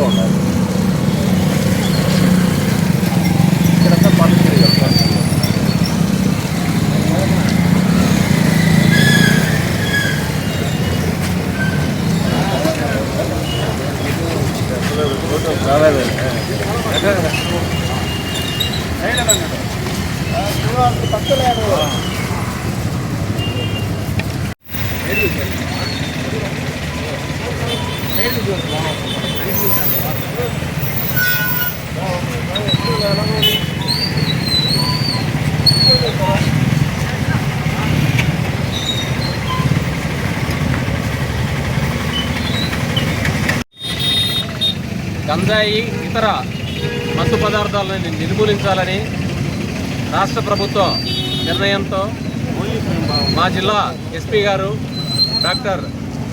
போவாங்க கிடக்க பாண்டிச்சேரிகள் பக்கத்தில் గంజాయి ఇతర మత్తు పదార్థాలను నిర్మూలించాలని రాష్ట్ర ప్రభుత్వం నిర్ణయంతో మా జిల్లా ఎస్పీ గారు డాక్టర్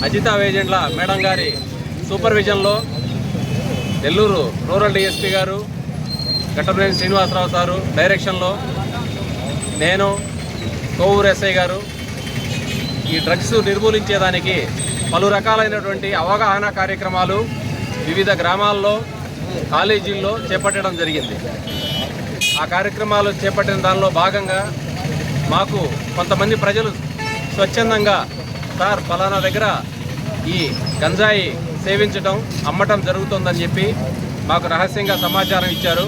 అజితా వేజెండ్ల మేడం గారి సూపర్విజన్లో నెల్లూరు రూరల్ డిఎస్పీ గారు గట్టపనేని శ్రీనివాసరావు సారు డైరెక్షన్లో నేను కోవూరు ఎస్ఐ గారు. ఈ డ్రగ్స్ నిర్మూలించేదానికి పలు రకాలైనటువంటి అవగాహన కార్యక్రమాలు వివిధ గ్రామాల్లో కాలేజీల్లో చేపట్టడం జరిగింది. ఆ కార్యక్రమాలు చేపట్టిన దానిలో భాగంగా మాకు కొంతమంది ప్రజలు స్వచ్ఛందంగా సార్ ఫలానా దగ్గర ఈ గంజాయి సేవించడం అమ్మటం జరుగుతుందని చెప్పి మాకు రహస్యంగా సమాచారం ఇచ్చారు.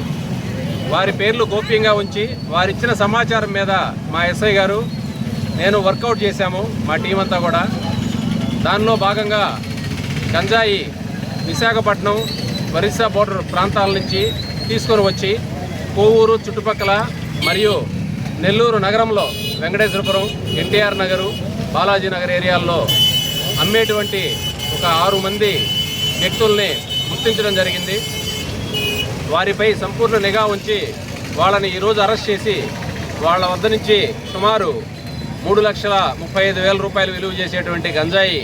వారి పేర్లు గోప్యంగా ఉంచి వారిచ్చిన సమాచారం మీద మా ఎస్ఐ గారు నేను వర్కౌట్ చేశాము మా టీం అంతా కూడా. దానిలో భాగంగా గంజాయి విశాఖపట్నం ఒరిస్సా బోర్డర్ ప్రాంతాల నుంచి తీసుకొని వచ్చి కోవూరు చుట్టుపక్కల మరియు నెల్లూరు నగరంలో వెంకటేశ్వరపురం ఎన్టీఆర్ నగరు బాలాజీ నగర్ ఏరియాల్లో అమ్మేటువంటి ఒక ఆరు మంది వ్యక్తుల్ని గుర్తించడం జరిగింది. వారిపై సంపూర్ణ నిఘా ఉంచి వాళ్ళని ఈరోజు అరెస్ట్ చేసి వాళ్ళ వద్ద నుంచి సుమారు మూడు లక్షల ముప్పై ఐదు వేల రూపాయలు విలువ చేసేటువంటి గంజాయి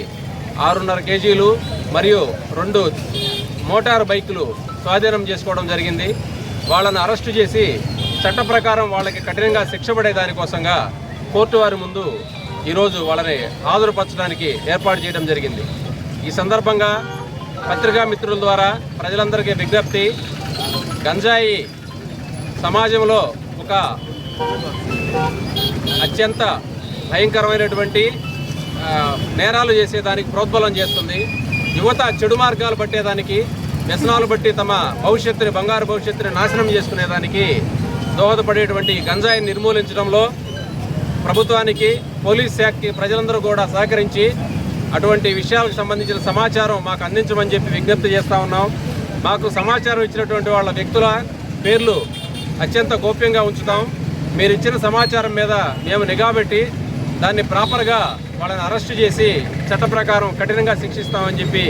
ఆరున్నర కేజీలు మరియు రెండు మోటార్ బైకులు స్వాధీనం చేసుకోవడం జరిగింది. వాళ్ళని అరెస్టు చేసి చట్ట ప్రకారం వాళ్ళకి కఠినంగా శిక్ష పడే దానికోసంగా కోర్టు వారి ముందు ఈరోజు వాళ్ళని హాజరుపరచడానికి ఏర్పాటు చేయడం జరిగింది. ఈ సందర్భంగా పత్రికా మిత్రుల ద్వారా ప్రజలందరికీ విజ్ఞప్తి గంజాయి సమాజంలో ఒక అత్యంత భయంకరమైనటువంటి నేరాలు చేసేదానికి ప్రోద్బలం చేస్తుంది. యువత చెడు మార్గాలు పట్టేదానికి వ్యసనాలు బట్టి తమ భవిష్యత్తుని బంగారు భవిష్యత్తుని నాశనం చేసుకునేదానికి దోహదపడేటువంటి గంజాయిని నిర్మూలించడంలో ప్రభుత్వానికి పోలీస్ శాఖకి ప్రజలందరూ కూడా సహకరించి అటువంటి విషయాలకు సంబంధించిన సమాచారం మాకు అందించమని చెప్పి విజ్ఞప్తి చేస్తూ ఉన్నాం. మాకు సమాచారం ఇచ్చినటువంటి వాళ్ళ వ్యక్తుల పేర్లు అత్యంత గోప్యంగా ఉంచుతాం. మీరు ఇచ్చిన సమాచారం మీద మేము నిఘా పెట్టి దాన్ని ప్రాపర్గా వాళ్ళని అరెస్ట్ చేసి చట్ట ప్రకారం కఠినంగా శిక్షిస్తామని చెప్పి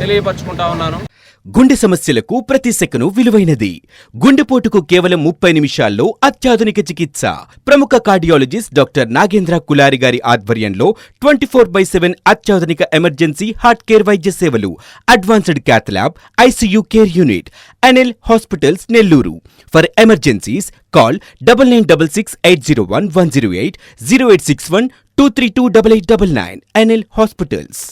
తెలియపరచుకుంటా ఉన్నాను. గుండె సమస్యలకు ప్రతి సెకను విలువైనది. గుండెపోటుకు కేవలం ముప్పై నిమిషాల్లో అత్యాధునిక చికిత్స. ప్రముఖ కార్డియాలజిస్ట్ డాక్టర్ నాగేంద్ర కులారి గారి ఆధ్వర్యంలో ట్వంటీ ఫోర్ బై సెవెన్ అత్యాధునిక ఎమర్జెన్సీ హార్ట్ కేర్ వైద్య సేవలు advanced cath lab ICU care unit NL hospitals Nellore. For emergencies call double nine double six eight zero one one zero eight zero eight six one two three two double eight double nine NL hospitals